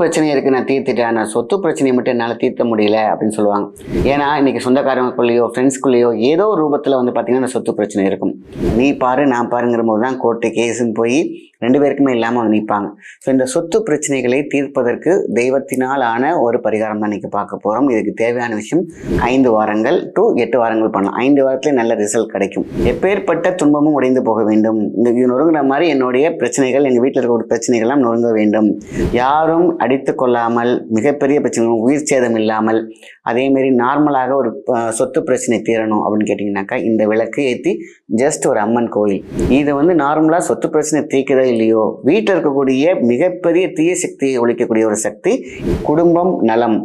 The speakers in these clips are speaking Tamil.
பிரச்சனை இருக்கு நான் தீர்த்துட்டேன். ஆனால் சொத்து பிரச்சனையை மட்டும் என்னால் தீர்த்த முடியல அப்படின்னு சொல்லுவாங்க. ஏன்னா இன்னைக்கு சொந்தக்காரங்களுக்குள்ளேயோ ஃப்ரெண்ட்ஸ்குள்ளேயோ ஏதோ ஒரு ரூபத்தில் வந்து பார்த்தீங்கன்னா அந்த சொத்து பிரச்சனை இருக்கும். நீ பாரு நான் பாருங்கிற போது தான் கோர்ட்டு கேஸுன்னு போய் ரெண்டு பேருக்குமே இல்லாமல் வந்து நிற்பாங்க ஸோ இந்த சொத்து பிரச்சனைகளை தீர்ப்பதற்கு தெய்வத்தினால் ஆன ஒரு பரிகாரம் தான் இன்றைக்கி பார்க்க போகிறோம் இதுக்கு தேவையான விஷயம் ஐந்து வாரங்கள் டு எட்டு வாரங்கள் பண்ணலாம். ஐந்து வாரத்திலே நல்ல ரிசல்ட் கிடைக்கும். எப்பேற்பட்ட துன்பமும் உடைந்து போக வேண்டும். இந்த இது நொறுங்குற மாதிரி என்னுடைய பிரச்சனைகள் எங்கள் வீட்டில் இருக்க ஒரு பிரச்சனைகள்லாம் நொறுங்க வேண்டும். யாரும் அடித்து கொள்ளாமல் மிகப்பெரிய பிரச்சனைகள் உயிர் சேதம் இல்லாமல் அதேமாரி நார்மலாக ஒரு சொத்து பிரச்சனை தீரணும் அப்படின்னு கேட்டிங்கனாக்கா இந்த விளக்கு ஏற்றி ஜஸ்ட் ஒரு அம்மன் கோயில். இதை வந்து நார்மலாக சொத்து பிரச்சனை தீர்க்கிறது இல்லையோ? வீட்டில் இருக்கக்கூடிய மிகப்பெரிய தீய சக்தியை ஒழிக்கக்கூடிய ஒரு சக்தி குடும்பம் நலம்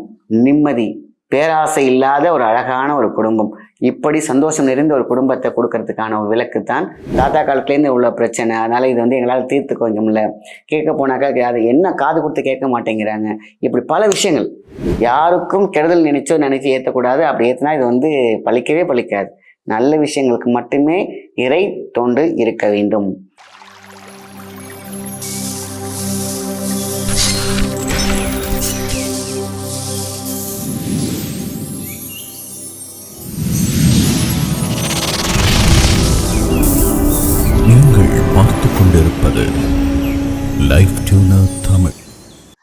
நிம்மதி பேராசை இல்லாத ஒரு அழகான ஒரு குடும்பம். இப்படி சந்தோஷம் நிறைந்த ஒரு குடும்பத்தை கொடுக்கறதுக்கான ஒரு விளக்கு தான் தாத்தா காலத்துலேருந்து உள்ள பிரச்சனை. அதனால் இது வந்து எங்களால் தீர்த்து கொஞ்சம் இல்லை கேட்க போனாக்கா அது என்ன காது கொடுத்து கேட்க மாட்டேங்கிறாங்க? இப்படி பல விஷயங்கள். யாருக்கும் கெடுதல் நினைச்சோ நினைச்சு ஏற்றக்கூடாது அப்படி ஏற்றினா இது வந்து பழிக்கவே பழிக்காது. நல்ல விஷயங்களுக்கு மட்டுமே இறை தொண்டு இருக்க வேண்டும்.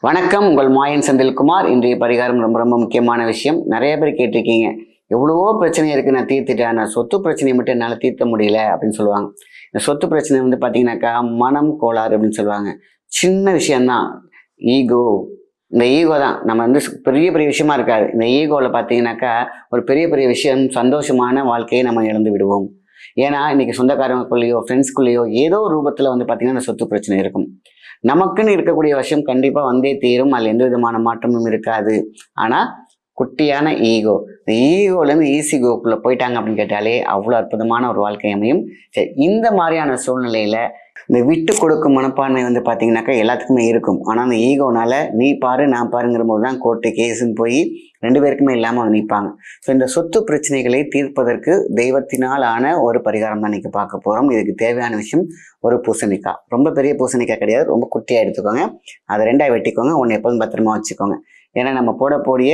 வணக்கம். உங்கள் மாயன் செந்தில்குமார். இன்றைய பரிகாரம் ரொம்ப ரொம்ப முக்கியமான விஷயம். நிறைய பேர் கேட்டிருக்கீங்க. எவ்வளவோ பிரச்சனை இருக்குது நான் தீர்த்துட்டேன். நான் சொத்து பிரச்சனையை மட்டும் என்னால் தீர்த்த முடியல அப்படின்னு சொல்லுவாங்க. இந்த சொத்து பிரச்சனை வந்து பார்த்தீங்கன்னாக்கா மனம் கோளாறு அப்படின்னு சொல்லுவாங்க. சின்ன விஷயம்தான். ஈகோ. இந்த ஈகோ தான். நம்ம வந்து பெரிய பெரிய விஷயமா இருக்காது. இந்த ஈகோவில் பார்த்தீங்கன்னாக்கா ஒரு பெரிய பெரிய விஷயம் சந்தோஷமான வாழ்க்கையை நம்ம இழந்து விடுவோம். ஏன்னா இன்னைக்கு சொந்தக்காரங்களுக்குள்ளேயோ ஃப்ரெண்ட்ஸ்குள்ளேயோ ஏதோ ஒரு ரூபத்தில் வந்து பார்த்தீங்கன்னா இந்த சொத்து பிரச்சனை இருக்கும். நமக்குன்னு இருக்கக்கூடிய வருஷம் கண்டிப்பாக வந்தே தீரும். அதில் எந்த விதமான மாற்றமும் இருக்காது. ஆனால் குட்டியான ஈகோ. இந்த ஈகோலேருந்து ஈஸி கோக்குள்ளே போயிட்டாங்க அப்படின்னு கேட்டாலே அவ்வளோ அற்புதமான ஒரு வாழ்க்கை அமையும். சரி இந்த மாதிரியான சூழ்நிலையில் இந்த விட்டு கொடுக்கும் மனப்பான்மை வந்து பார்த்தீங்கன்னாக்கா எல்லாத்துக்குமே இருக்கும். ஆனால் அந்த ஈகோனால நீ பாரு நான் பாருங்கிற போது தான் கோர்ட்டு கேஸுன்னு போய் ரெண்டு பேருக்குமே இல்லாமல் வந்து நிற்பாங்க ஸோ இந்த சொத்து பிரச்சனைகளை தீர்ப்பதற்கு தெய்வத்தினால் ஆன ஒரு பரிகாரம் தான் இன்றைக்கி பார்க்க போகிறோம் இதுக்கு தேவையான விஷயம் ஒரு பூசணிக்காய். ரொம்ப பெரிய பூசணிக்காய் கிடையாது. ரொம்ப குட்டியாக எடுத்துக்கோங்க. அதை ரெண்டாக வெட்டிக்கோங்க. ஒன்று எப்போதும் பத்திரமா வச்சுக்கோங்க. ஏன்னா நம்ம போடக்கூடிய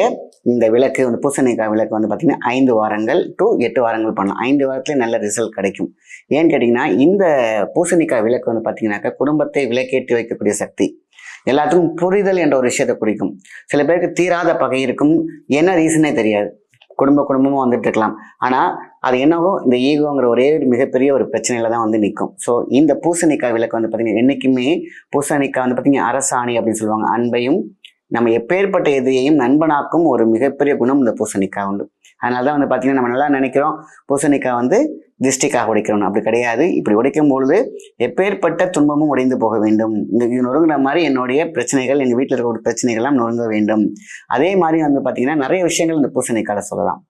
இந்த விளக்கு வந்து பூசணிக்காய் விளக்கு வந்து பார்த்திங்கன்னா ஐந்து வாரங்கள் டு எட்டு வாரங்கள் பண்ணலாம். ஐந்து வாரத்துலேயே நல்ல ரிசல்ட் கிடைக்கும். ஏன்னு கேட்டிங்கன்னா இந்த பூசணிக்காய் விளக்கு வந்து பார்த்திங்கனாக்கா குடும்பத்தை விளக்கேற்றி வைக்கக்கூடிய சக்தி. எல்லாத்துக்கும் புரிதல் என்ற ஒரு விஷயத்தை குறிக்கும். சில பேருக்கு தீராத பகை இருக்கும். என்ன ரீசனே தெரியாது. குடும்ப குடும்பமாக வந்துட்டு இருக்கலாம். ஆனால் அது என்னவோ இந்த ஈகோங்கிற ஒரே ஒரு மிகப்பெரிய ஒரு பிரச்சனையில தான் வந்து நிற்கும். ஸோ இந்த பூசணிக்காய் விளக்கு வந்து பார்த்திங்கன்னா என்றைக்குமே பூசணிக்காய் வந்து பார்த்திங்கன்னா அரசாணி அப்படின்னு சொல்லுவாங்க. அன்பையும் நம்ம எப்பேற்பட்ட எதிரியையும் நண்பனாக்கும் ஒரு மிகப்பெரிய குணம் இந்த பூசணிக்காய் உண்டு. அதனால தான் வந்து பார்த்தீங்கன்னா நம்ம நல்லா நினைக்கிறோம். பூசணிக்காய் வந்து திருஷ்டிக்காக உடைக்கிறோம் அப்படி கிடையாது. இப்படி உடைக்கும் பொழுது எப்பேற்பட்ட துன்பமும் உடைந்து போக வேண்டும். இந்த இது நொறுங்குற மாதிரி என்னுடைய பிரச்சனைகள் எங்கள் வீட்டில் இருக்கக்கூடிய பிரச்சனைகள்லாம் நொறுங்க வேண்டும். அதே மாதிரி வந்து பார்த்தீங்கன்னா நிறைய விஷயங்கள் இந்த பூசணிக்கால சொல்லலாம்.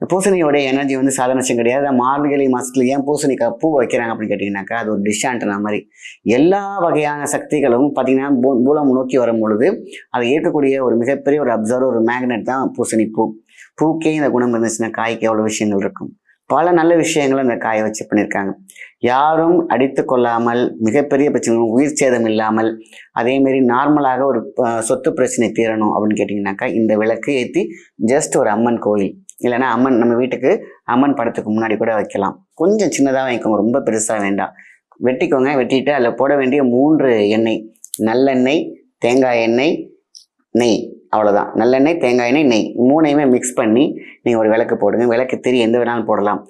இந்த பூசணியோட எனர்ஜி வந்து சாதாரண விஷயம் கிடையாது. மார்கழி மாதத்தில் ஏன் பூசணிக்காய் பூ வைக்கிறாங்க அப்படின்னு கேட்டிங்கனாக்கா அது ஒரு டிஷ்ஷான்ட்ன மாதிரி. எல்லா வகையான சக்திகளும் பார்த்தீங்கன்னா பூ- பூலம் நோக்கி வரும் பொழுது அதை ஏற்கக்கூடிய ஒரு மிகப்பெரிய ஒரு அப்சர்வ் ஒரு மேக்னெட் தான் பூசணி பூ. பூக்கே இந்த குணம் இருந்துச்சுன்னா காய்க்கு எவ்வளோ விஷயங்கள் இருக்கும்? பல நல்ல விஷயங்களை இந்த காயை வச்சு பண்ணியிருக்காங்க. யாரும் அடித்து கொள்ளாமல் மிகப்பெரிய பிரச்சனைகள் உயிர் சேதம் இல்லாமல் அதேமாரி நார்மலாக ஒரு சொத்து பிரச்சனை தீரணும் அப்படின்னு கேட்டிங்கனாக்கா இந்த விளக்கு ஏற்றி ஜஸ்ட் ஒரு அம்மன் கோயில். இல்லைன்னா அம்மன் நம்ம வீட்டுக்கு அம்மன் படத்துக்கு முன்னாடி கூட வைக்கலாம். கொஞ்சம் சின்னதாக வைக்கோங்க ரொம்ப பெருசாக வேண்டாம். வெட்டிக்கோங்க வெட்டிட்டு அதில் போட வேண்டிய மூன்று எண்ணெய். நல்லெண்ணெய் தேங்காய் எண்ணெய் நெய். அவ்வளோதான் நல்லெண்ணெய் தேங்காய் எண்ணெய் நெய். மூணையுமே மிக்ஸ் பண்ணி நீங்கள் ஒரு விளக்கு போடுங்க. விளக்கு திரி எந்த வேணாலும் போடலாம்.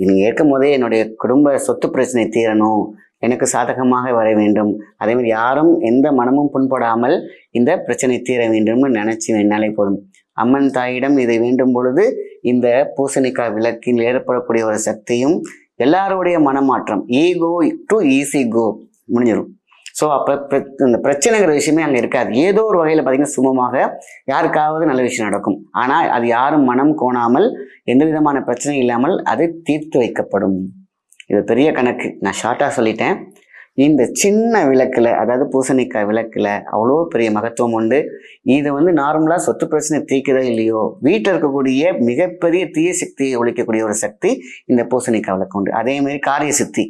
நீங்கள் ஏற்கும் போதே என்னுடைய குடும்ப சொத்து பிரச்சனை தீரணும். எனக்கு சாதகமாக வர வேண்டும். அதேமாதிரி யாரும் எந்த மனமும் புண்படாமல் இந்த பிரச்சனை தீர வேண்டும்னு நினச்சி வேணாலே போதும். அம்மன் தாயிடம் இதை வேண்டும் பொழுது இந்த பூசணிக்காய் விளக்கில் ஏற்படக்கூடிய ஒரு சக்தியும் எல்லாருடைய மனமாற்றம் ஈகோ டு ஈஸி கோ முடிஞ்சிடும் ஸோ அப்போ இந்த பிரச்சனைங்கிற விஷயமே அங்கே இருக்காது. ஏதோ ஒரு வகையில் பார்த்தீங்கன்னா சுமமாக யாருக்காவது நல்ல விஷயம் நடக்கும். ஆனால் அது யாரும் மனம் கோணாமல் எந்த விதமான பிரச்சனையும் இல்லாமல் அது தீர்த்து வைக்கப்படும். இது பெரிய கணக்கு. நான் ஷார்ட்டாக சொல்லிட்டேன். இந்த சின்ன விளக்கில் அதாவது பூசணிக்காய் விளக்கில் அவ்வளோ பெரிய மகத்துவம் உண்டு. இது வந்து நார்மலாக சொத்து பிரச்சனை தீக்குதோ இல்லையோ வீட்டில் இருக்கக்கூடிய மிகப்பெரிய தீய சக்தியை ஒழிக்கக்கூடிய ஒரு சக்தி இந்த பூசணிக்காய் விளக்கு உண்டு. அதேமாரி காரிய சித்தி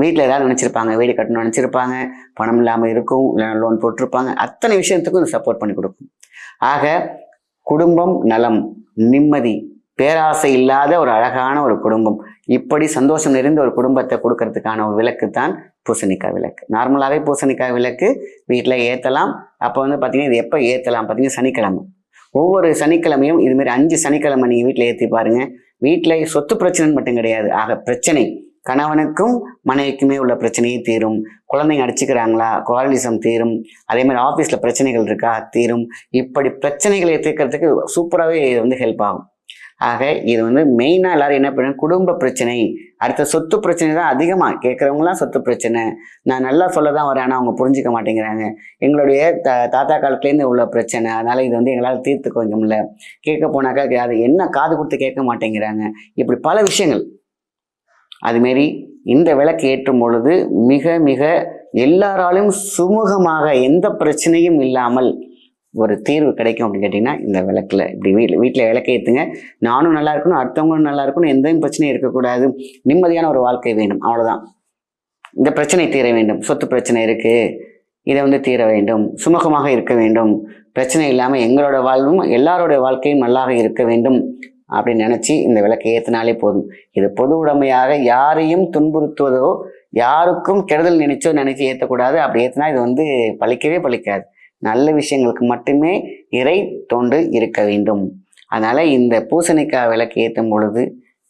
வீட்டில் ஏதாவது நினச்சிருப்பாங்க வீடு கட்டணும்னு நினச்சிருப்பாங்க பணம் இல்லாமல் இருக்கும் இல்லை லோன் போட்டிருப்பாங்க அத்தனை விஷயத்துக்கும் இது சப்போர்ட் பண்ணி கொடுக்கும். ஆக குடும்பம் நலம் நிம்மதி பேராசை இல்லாத ஒரு அழகான ஒரு குடும்பம். இப்படி சந்தோஷம் நிறைந்த ஒரு குடும்பத்தை கொடுக்கறதுக்கான ஒரு விளக்கு தான் பூசணிக்காய் விளக்கு. நார்மலாகவே பூசணிக்காய் விளக்கு வீட்டில் ஏற்றலாம் அப்போ வந்து பார்த்தீங்கன்னா இது எப்போ ஏற்றலாம் பார்த்தீங்கன்னா சனிக்கிழமை. ஒவ்வொரு சனிக்கிழமையும் இதுமாரி அஞ்சு சனிக்கிழமை நீங்கள் வீட்டில் ஏற்றி பாருங்கள் வீட்டில் சொத்து பிரச்சனைன்னு மட்டும் கிடையாது. ஆக பிரச்சனை. கணவனுக்கும் மனைவிக்குமே உள்ள பிரச்சனையே தீரும். குழந்தைங்க அடிச்சுக்கிறாங்களா? குவாலிசம் தீரும். அதே மாதிரி ஆஃபீஸில் பிரச்சனைகள் இருக்கா? தீரும். இப்படி பிரச்சனைகளை தீர்க்கறதுக்கு சூப்பராகவே இது வந்து ஹெல்ப் ஆகும். ஆக இது வந்து மெயினாக எல்லாரும் என்ன பண்ணுங்க குடும்ப பிரச்சனை. அடுத்த சொத்து பிரச்சனை தான் அதிகமாக கேட்குறவங்களாம் சொத்து பிரச்சனை. நான் நல்லா சொல்ல தான் வரேன் ஆனால் அவங்க புரிஞ்சுக்க மாட்டேங்கிறாங்க. எங்களுடைய த தாத்தா காலத்துலேருந்து உள்ள பிரச்சனை. அதனால் இது வந்து எங்களால் தீர்த்து கொஞ்சம் இல்லை கேட்க போனாக்கா அது என்ன காது கொடுத்து கேட்க மாட்டேங்கிறாங்க. இப்படி பல விஷயங்கள். அதுமாரி இந்த விளக்கு ஏற்றும் பொழுது மிக மிக எல்லாராலும் சுமூகமாக எந்த பிரச்சனையும் இல்லாமல் ஒரு தீர்வு கிடைக்கும் அப்படின்னு கேட்டிங்கன்னா இந்த விளக்கில் இப்படி வீட்டில் வீட்டில் விளக்க ஏற்றுங்க நானும் நல்லா இருக்கணும் அடுத்தவங்களும் நல்லா இருக்கணும் எந்த பிரச்சனையும் இருக்கக்கூடாது. நிம்மதியான ஒரு வாழ்க்கை வேணும் அவ்வளோதான் இந்த பிரச்சனை தீர வேண்டும் சொத்து பிரச்சனை இருக்குது இதை வந்து தீர வேண்டும் சுமூகமாக இருக்க வேண்டும். பிரச்சனை இல்லாமல் எங்களோட வாழ்வும் எல்லாரோடைய வாழ்க்கையும் நல்லாக இருக்க வேண்டும் அப்படின்னு நினச்சி இந்த விளக்கை ஏற்றினாலே போதும். இது பொது உடைமையாக யாரையும் துன்புறுத்துவதோ யாருக்கும் கெடுதல் நினைச்சோ நினைச்சு ஏற்றக்கூடாது அப்படி ஏற்றினா இது வந்து பழிக்கவே பழிக்காது. நல்ல விஷயங்களுக்கு மட்டுமே இறை தொண்டு இருக்க வேண்டும். அதனால் இந்த பூசணிக்காய் விளக்கு ஏற்றும் பொழுது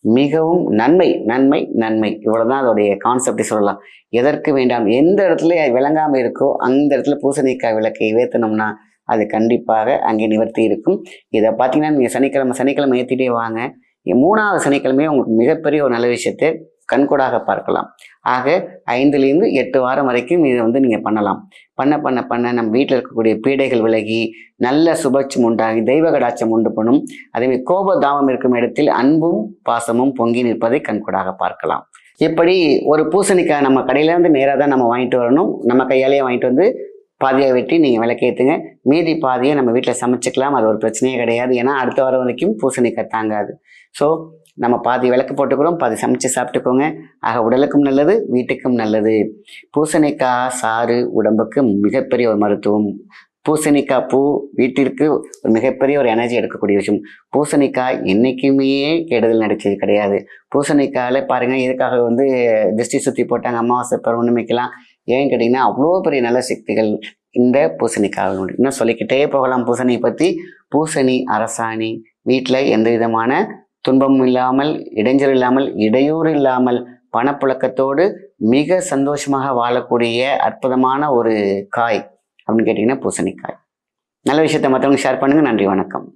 மிகவும் நன்மை நன்மை நன்மை. இவ்வளோதான் அதோடைய கான்செப்டை சொல்லலாம். எதற்கு வேண்டாம் எந்த இடத்துல விளங்காமல் இருக்கோ அந்த இடத்துல பூசணிக்காய் விளக்கை ஏற்றினோம்னா அது கண்டிப்பாக அங்கே நிவர்த்தி இருக்கும். இதை பார்த்தீங்கன்னா நீங்கள் சனிக்கிழமை சனிக்கிழமை ஏற்றிட்டே வாங்க. மூணாவது சனிக்கிழமையே உங்களுக்கு மிகப்பெரிய ஒரு நல்ல விஷயத்தை கண்கூடாக பார்க்கலாம். ஆக ஐந்துலேருந்து எட்டு வாரம் வரைக்கும் இதை வந்து நீங்கள் பண்ணலாம். பண்ண பண்ண பண்ண நம்ம வீட்டில் இருக்கக்கூடிய பீடைகள் விலகி நல்ல சுபட்சம் உண்டாகி தெய்வ கடாட்சம் உண்டு பண்ணும். அதேமாதிரி கோப தாமம் இருக்கும் இடத்தில் அன்பும் பாசமும் பொங்கி நிற்பதை கண்கூடாக பார்க்கலாம். இப்படி ஒரு பூசணிக்காய் நம்ம கடையிலேருந்து நேராக தான் நம்ம வாங்கிட்டு வரணும். நம்ம கையாலேயே வாங்கிட்டு வந்து பாதியாக வெட்டி நீங்கள் விளக்கேற்றுங்க மீதி பாதியை நம்ம வீட்டில் சமைச்சிக்கலாம். அது ஒரு பிரச்சனையே கிடையாது. ஏன்னா அடுத்த வாரம் வரைக்கும் பூசணிக்காய் தாங்காது. ஸோ நம்ம பாதி விளக்கு போட்டுக்கிறோம் பாதி சமைச்சு சாப்பிட்டுக்கோங்க. ஆக உடலுக்கும் நல்லது வீட்டுக்கும் நல்லது. பூசணிக்காய் சாறு உடம்புக்கு மிகப்பெரிய ஒரு மருத்துவம். பூசணிக்காய் பூ வீட்டிற்கு ஒரு மிகப்பெரிய ஒரு எனர்ஜி எடுக்கக்கூடிய விஷயம். பூசணிக்காய் என்றைக்குமே கெடுதல் நடிச்சது கிடையாது. பூசணிக்காயில் பாருங்கள் இதுக்காக வந்து திருஷ்டி சுற்றி போட்டாங்க அமாவாசை பௌர்ணமிக்கெல்லாம்? ஏன் கேட்டிங்கன்னா அவ்வளோ பெரிய நல்ல சக்திகள். இந்த பூசணிக்காய் இன்னும் சொல்லிக்கிட்டே போகலாம். பூசணியை பற்றி பூசணி அரசாணி வீட்டில் எந்த விதமான துன்பமும் இல்லாமல் இடைஞ்சல் இல்லாமல் இடையூறு இல்லாமல் பணப்புழக்கத்தோடு மிக சந்தோஷமாக வாழக்கூடிய அற்புதமான ஒரு காய் அப்படின்னு கேட்டிங்கன்னா பூசணிக்காய். நல்ல விஷயத்தை மற்றவங்க ஷேர் பண்ணுங்கள் நன்றி வணக்கம்.